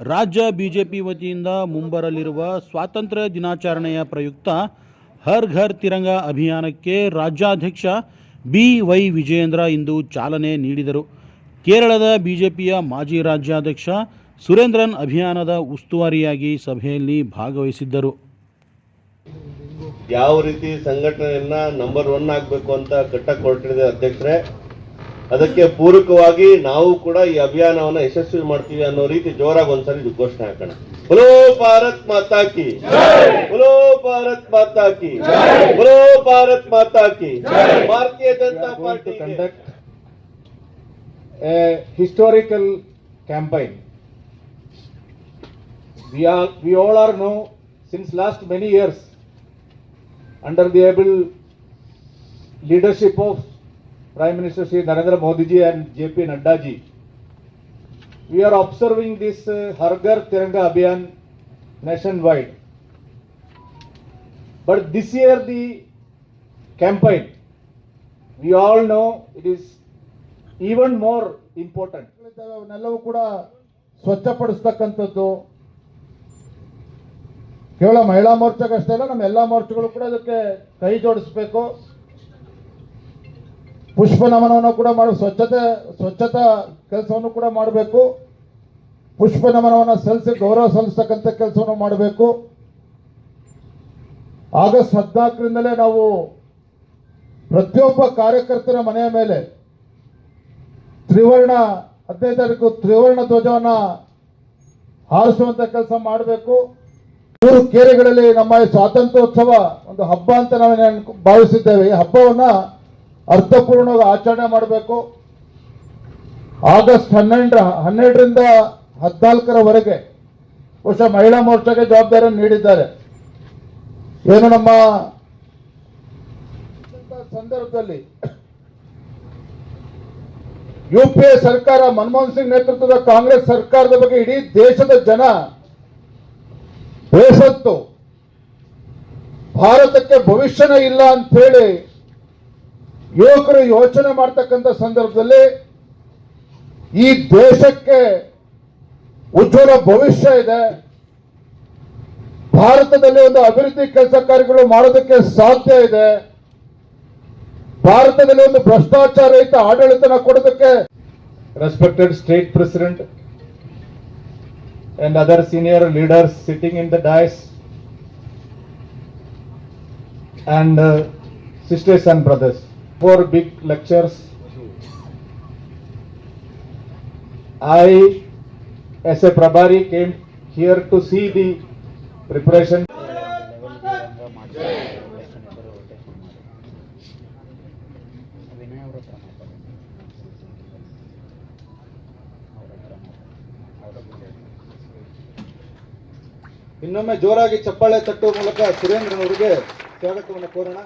ರಾಜ್ಯ ಬಿಜೆಪಿ ವತಿಯಿಂದ ಮುಂಬರಲಿರುವ ಸ್ವಾತಂತ್ರ್ಯ ದಿನಾಚರಣೆಯ ಪ್ರಯುಕ್ತ ಹರ್ ಘರ್ ತಿರಂಗ ಅಭಿಯಾನಕ್ಕೆ ರಾಜ್ಯಾಧ್ಯಕ್ಷ ಬಿ ವೈ ವಿಜಯೇಂದ್ರ ಇಂದು ಚಾಲನೆ ನೀಡಿದರು. ಕೇರಳದ ಬಿಜೆಪಿಯ ಮಾಜಿ ರಾಜ್ಯಾಧ್ಯಕ್ಷ ಸುರೇಂದ್ರನ್ ಅಭಿಯಾನದ ಉಸ್ತುವಾರಿಯಾಗಿ ಸಭೆಯಲ್ಲಿ ಭಾಗವಹಿಸಿದ್ದರು. ಯಾವ ರೀತಿ ಸಂಘಟನೆಯನ್ನ ನಂಬರ್ ಒನ್ ಆಗಬೇಕು ಅಂತ ಕಟ್ಟಕ್ಕೆ ಹೊರಟಿದೆ ಅಧ್ಯಕ್ಷರೇ ಅದಕ್ಕೆ ಪೂರಕವಾಗಿ ನಾವು ಕೂಡ ಈ ಅಭಿಯಾನವನ್ನ ಯಶಸ್ವಿ ಮಾಡ್ತೀವಿ ಅನ್ನೋ ರೀತಿ ಜೋರಾಗಿ ಒಂದ್ಸರಿ ಇದು ಘೋಷಣೆ ಹಾಕೋಣ ಬಲೋ ಭಾರತ್ ಮಾತಾ ಕಿ ಬಲೋ ಭಾರತ್ ಮಾತಾ ಕಿ ಬಲೋ ಭಾರತ್ ಮಾತಾ ಕಿ Bharatiya Janata going to party conduct a historical campaign. We are, we all are know since last many years under the able leadership of Prime Minister Sri Narendra Modi ji and JP Nadda ji. We are observing this uh, Har Ghar Tiranga Abhiyan nationwide. But this year the campaign we all know it is even more important ಅವನ್ನೆಲ್ಲವೂ ಕೂಡ ಸ್ವಚ್ಛಪಡಿಸ್ತಕ್ಕಂಥದ್ದು ಕೇವಲ ಮಹಿಳಾ ಮೋರ್ಚಾಗಷ್ಟೇ ಅಲ್ಲ ನಮ್ಮ ಎಲ್ಲ ಮೋರ್ಚಾಗಳು ಕೂಡ ಅದಕ್ಕೆ ಕೈ ಜೋಡಿಸ್ಬೇಕು ಪುಷ್ಪ ನಮನವನ್ನು ಕೂಡ ಮಾಡಿ, ಸ್ವಚ್ಛತೆ, ಸ್ವಚ್ಛತಾ ಕೆಲಸವನ್ನು ಕೂಡ ಮಾಡಬೇಕು. ಪುಷ್ಪ ನಮನವನ್ನು ಸಲ್ಲಿಸಿ, ಗೌರವ ಸಲ್ಲಿಸ್ತಕ್ಕಂಥ ಕೆಲಸವನ್ನು ಮಾಡಬೇಕು. ಆಗಸ್ಟ್ ಹದಿನಾಲ್ಕರಿಂದಲೇ ನಾವು ಪ್ರತಿಯೊಬ್ಬ ಕಾರ್ಯಕರ್ತರ ಮನೆಯ ಮೇಲೆ ತ್ರಿವರ್ಣ ಹದಿನೈದು ತಾರೀಕು ತ್ರಿವರ್ಣ ಧ್ವಜವನ್ನು ಹಾರಿಸುವಂತ ಕೆಲಸ ಮಾಡಬೇಕು. ಮೂರು ಕೇರೆಗಳಲ್ಲಿ ನಮ್ಮ ಸ್ವಾತಂತ್ರ್ಯೋತ್ಸವ ಒಂದು ಹಬ್ಬ ಅಂತ ನಾವು ಭಾವಿಸಿದ್ದೇವೆ. ಈ ಹಬ್ಬವನ್ನ ಅರ್ಥಪೂರ್ಣವಾಗಿ ಆಚರಣೆ ಮಾಡಬೇಕು. ಆಗಸ್ಟ್ ಹನ್ನೆರಡರ ಹನ್ನೆರಡರಿಂದ ಹದಿನಾಲ್ಕರವರೆಗೆ ಬಹುಶಃ ಮಹಿಳಾ ಮೋರ್ಚಾಗೆ ಜವಾಬ್ದಾರಿಯನ್ನು ನೀಡಿದ್ದಾರೆ. ಏನು ನಮ್ಮ ಸಂದರ್ಭದಲ್ಲಿ ಯು ಪಿ ಎ ಸರ್ಕಾರ, ಮನಮೋಹನ್ ಸಿಂಗ್ ನೇತೃತ್ವದ ಕಾಂಗ್ರೆಸ್ ಸರ್ಕಾರದ ಬಗ್ಗೆ ಇಡೀ ದೇಶದ ಜನ ಬೇಸತ್ತು, ಭಾರತಕ್ಕೆ ಭವಿಷ್ಯನೇ ಇಲ್ಲ ಅಂತ ಹೇಳಿ ಯುವಕರು ಯೋಚನೆ ಮಾಡ್ತಕ್ಕಂಥ ಸಂದರ್ಭದಲ್ಲಿ ಈ ದೇಶಕ್ಕೆ ಉಜ್ವಲ ಭವಿಷ್ಯ ಇದೆ. ಭಾರತದಲ್ಲಿ ಒಂದು ಅಭಿವೃದ್ಧಿ ಕೆಲಸ ಕಾರ್ಯಗಳು ಮಾಡೋದಕ್ಕೆ ಸಾಧ್ಯ ಇದೆ. ಭಾರತದಲ್ಲಿ ಒಂದು ಭ್ರಷ್ಟಾಚಾರ ರಹಿತ ಆಡಳಿತನ ಕೊಡೋದಕ್ಕೆ respected state president and other senior leaders sitting in the dais and sisters and brothers four big lectures I, as a Prabhari, came here to see the preparation Vinay ಅವ್ರ ಹತ್ರ ಮಾತಾಡಿ ಅವ್ರ ಹತ್ರ ಮಾತಾಡಿ ಇನ್ನೊಮ್ಮೆ ಜೋರಾಗಿ ಚಪ್ಪಾಳೆ ತಟ್ಟುವ ಮೂಲಕ ಸುರೇಂದ್ರನವರಿಗೆ ಸ್ವಾಗತವನ್ನು ಕೋರೋಣ